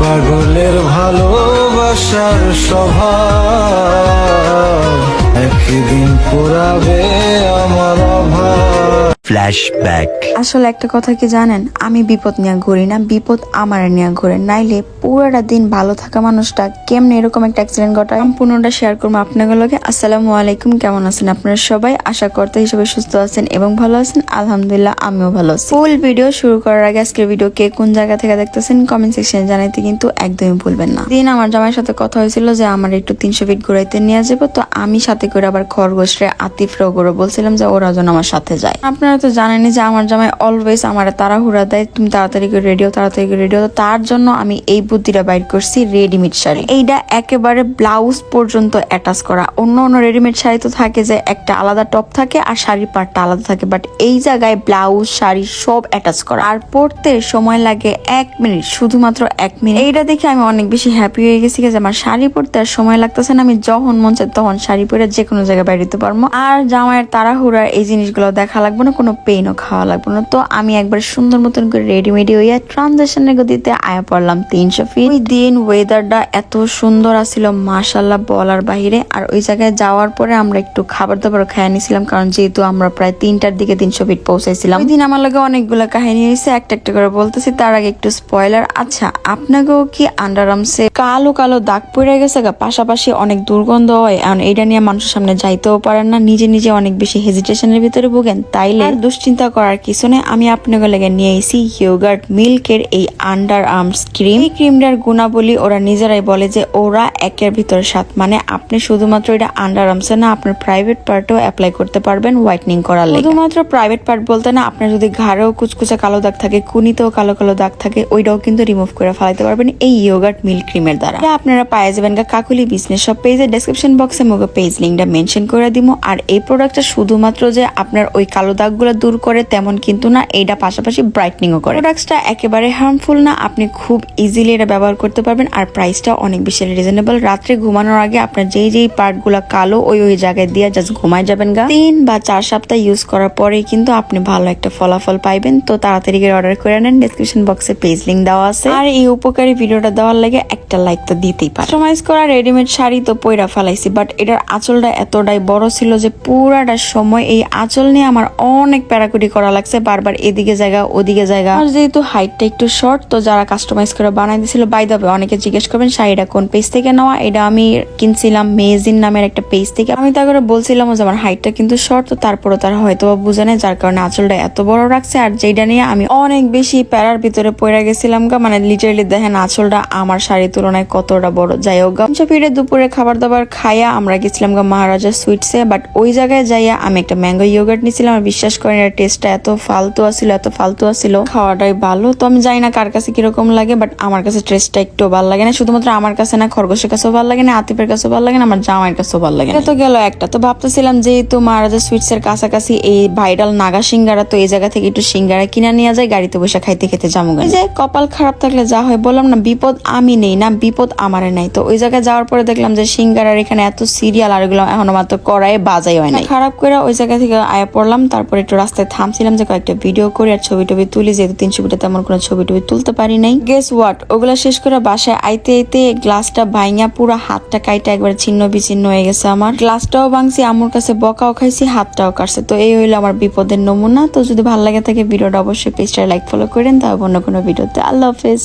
পাগলের ভালোবাসার স্বভাব। একদিন পুরাবে আমার ফ্ল্যাশব্যাক আসলে একটা কথা কি জানেন? আমি বিপদ নিয়ে ঘুরি না, বিপদ আমার নিয়ে ঘুরে। নাইলে পুরোটা দিন ভালো থাকা মানুষটা কেমনে এরকম একটা অ্যাক্সিডেন্ট ঘটায়? সম্পূর্ণটা শেয়ার করব আপনাদের লগে। আসসালামু আলাইকুম, কেমন আছেন আপনারা সবাই? আশা করতে হিসেবে সুস্থ আছেন এবং ভালো আছেন। আলহামদুলিল্লাহ, আমিও ভালো আছি। ফুল ভিডিও শুরু করার আগে আজকের ভিডিও কে কোন জায়গা থেকে দেখতেছেন কমেন্ট সেকশনে জানাইতে কিন্তু একদমই ভুলবেন না। দিন আমার জামাইয়ের সাথে কথা হয়েছিল যে আমার একটু তিনশো ফিট ঘুরাইতে নিয়ে যাব, তো আমি সাথে করে আবার খরগোশরে আতিফ করে বলছিলাম যে ওরা যেন আমার সাথে যায়। আপনারা তো জানেনই যে আমার জামাই অলওয়েজ আমার তাড়াহুড়া দেয়, তুমি তাড়াতাড়ি করে রেডিও তাড়াতাড়ি করে রেডিও তো তার জন্য আমি এই বুদ্ধিটা বাইর করছি রেডিমেড শাড়ি। এইটা একেবারে ব্লাউজ পর্যন্ত অ্যাটাচ করা। অন্য অন্য রেডিমেড শাড়ি তো থাকে যে একটা আলাদা টপ থাকে আর শাড়ির পার্টটা আলাদা থাকে বাট এই জায়গায় ব্লাউজ শাড়ি সব অ্যাটাচ করা। আর পরতে সময় লাগে এক মিনিট শুধুমাত্র এক মিনিট এইটা দেখে আমি অনেক বেশি হ্যাপি হয়ে গেছি যে আমার শাড়ি পরতে আর সময় লাগতেছে না, আমি যখন মন চাই তখন শাড়ি পরে যে কোনো জায়গায় বাইরে পারব। আর জামাইয়ের তাড়াহুড়ার এই জিনিসগুলো দেখা লাগবে না, কোনো পেইনও খাওয়া লাগবে না। তো আমি একবার সুন্দর মতন করে রেডিমেডি হইয়া ট্রানজেকশনের গতিতে আয়া পড়লাম তিনশো ফিট ওই দিন ওয়েদারটা এত সুন্দর আসছিল মাশাল্লাহ বলার বাহিরে। আর ওই জায়গায় যাওয়ার পরে আমরা একটু খাবার দাবার খেয়ে নিয়েছিলাম কারণ যেহেতু আমরা প্রায় তিনটার দিকে তিনশো ফিট পৌঁছাইছিলাম। ওই দিন আমার লগে অনেকগুলো কাহিনী হয়েছে একটা একটা করে বলতেছি, তার আগে একটু স্পয়লার আচ্ছা আপনাকেও কি আন্ডার আর্মসে কালো কালো দাগ পড়ে গেছে গা? পাশাপাশি অনেক দুর্গন্ধ হয়। এটা নিয়ে মানুষের সামনে যাইতেও পারেন না, নিজে নিজে অনেক বেশি হেজিটেশনের ভিতরে ভোগেন, তাইলে দুশ্চিন্তা করার কিছু নেই আমি আপনাকে লেগে নিয়ে এসেছি ইয়োগার্ট মিল্কের এই আন্ডার আর্মস ক্রিম এই ক্রিমটার গুণাবলী ওরা নিজেরাই বলে যে ওরা একের ভিতরে সাত। মানে আপনি শুধুমাত্র এটা আন্ডার আর্মসে না, আপনার প্রাইভেট পার্টেও অ্যাপ্লাই করতে পারবেন হোয়াইটনিং করার লেগে। শুধুমাত্র প্রাইভেট পার্ট বলতে না, আপনার যদি ঘাড়েও কুচকুচে কালো দাগ থাকে, কুনিতেও কালো কালো দাগ থাকে, ওইটাও কিন্তু রিমুভ করে ফেলাইতে পারবেন এই ইয়োগার্ট মিল্ক ক্রিমের দ্বারা। আপনারা পাওয়া যাবেন কাকুলি বিজনেস সব পেজের ডেসক্রিপশন বক্সে মুখে পেজ লিঙ্কটা মেনশন করে দিব আর এই প্রোডাক্টটা শুধুমাত্র যে আপনার ওই কালো দাগগুলো দূর করে তেমন কিন্তু না এটা পাশাপাশি ব্রাইটনিংও করে। প্রোডাক্টটা একেবারে হার্মফুল না, আপনি খুব ইজিলি এটা ব্যবহার করতে পারবেন আর প্রাইসটা অনেক বেশি রিজনেবল রাত্রে ঘুমানোর আগে আপনার যেই যেই পার্টগুলো কালো, ওই ওই জায়গায় দিয়ে জাস্ট ঘুমায় যাবেন গা। তিন বা চার সপ্তাহ ইউজ করার পরেই কিন্তু আপনি ভালো একটা ফলাফল পাইবেন। তো তাড়াতাড়ি করে অর্ডার করে নেন ডেসক্রিপশন বক্সে পেজ লিঙ্ক দেওয়া আছে। আর এই উপকারী ভিডিওটা দেওয়ার লাগে একটা লাইক তো দিতেই পারে কাস্টমাইজ করা রেডিমেড শাড়ি তো পয়রা ফেলাইছি বাট এটার আঁচলটা এতটাই বড় ছিল যে পুরাটা সময় এই আঁচল নিয়ে আমার অনেক প্যারাকুটি করা লাগছে, বারবার এদিকে জায়গা, ওদিকে জায়গা। আর যেহেতু হাইটটা একটু শর্ট তো যারা কাস্টমাইজ করে বানাই দিয়েছিল বাই দাবে অনেকে জিজ্ঞেস করবেন শাড়িটা কোন পেজ থেকে নেওয়া? এটা আমি কিনছিলাম মেজিন নামের একটা পেজ থেকে। আমি তা করে বলছিলাম যে আমার হাইটটা কিন্তু শর্ট তো তারপরও তারা হয়তো বুঝে নেয়, যার কারণে আঁচলটা এত বড় রাখছে। আর যেটা নিয়ে আমি অনেক বেশি প্যারার ভিতরে পড়ে গেছিলাম গা মানে লিটারেলি দেখেন আঁচলটা আমার শাড়ির তুলনায় কতটা বড়। যাই হোক ফিরে দুপুরে খাবার দাবার খাইয়া আমরা গেছিলাম গা মহারাজা সুইটসে বাট ওই জায়গায় যাইয়া আমি একটা ম্যাঙ্গো ইয়োগার্ট নিয়েছিলাম, আর বিশ্বাস করেন টেস্টটা এত ফালতু আসছিল এত ফালতু আসছিল খাওয়াটাই ভালো, তো আমি জানি না কার কাছে কীরকম লাগে বাট আমার কাছে টেস্টটা একটু ভালো লাগে না। শুধুমাত্র আমার কাছে না, খরগোশের কাছেও ভালো লাগে না, আতিফের কাছেও ভালো লাগে না, আমার জামাইয়ের কাছেও ভালো লাগে তো গেল একটা, তো ভাবতেছিলাম যে যেহেতু মহারাজা সুইটস এর কাছাকাছি এই ভাইরাল নাগা সিঙ্গারা, তো এই জায়গা থেকে একটু সিঙ্গারা কিনে নিয়ে যায় গাড়িতে বসে খাইতে খেতে যাব যে কপাল খারাপ থাকলে যা হয়, বললাম না, বিপদ আমি নেই না, বিপদ আমারে নাই। তো ওই জায়গায় যাওয়ার পরে দেখলাম যে সিঙ্গারার এখানে এত সিরিয়াল আর এগুলো এখনও মাত্র কড়াই বাজাই হয় না খারাপ করে ওই জায়গা থেকে আয়া পড়লাম, তারপর একটু রাস্তায় থামছিলাম যে কয়েকটা ভিডিও করে আর ছবি টবি তুলি, যেহেতু তিন ছবিটা তেমন কোনো ছবি টবি তুলতে পারি নাই। গেস হোয়াট ওগুলা শেষ করে বাসায় আইতে আইতে গ্লাসটা ভাইঙা পুরো, হাতটা কাইটা একবার ছিন্ন বিচ্ছিন্ন হয়ে গেছে আমার। গ্লাসটাও ভাঙছি আমুর কাছে বকাও খাইছি, হাতটাও কাটছে। তো এই হইল আমার বিপদের নমুনা। তো যদি ভালো লাগে থাকে, ভিডিওটা অবশ্যই পেজটা লাইক ফলো করেন তাহলে অন্য কোনো ভিডিওতে আল্লাহ হাফেজ।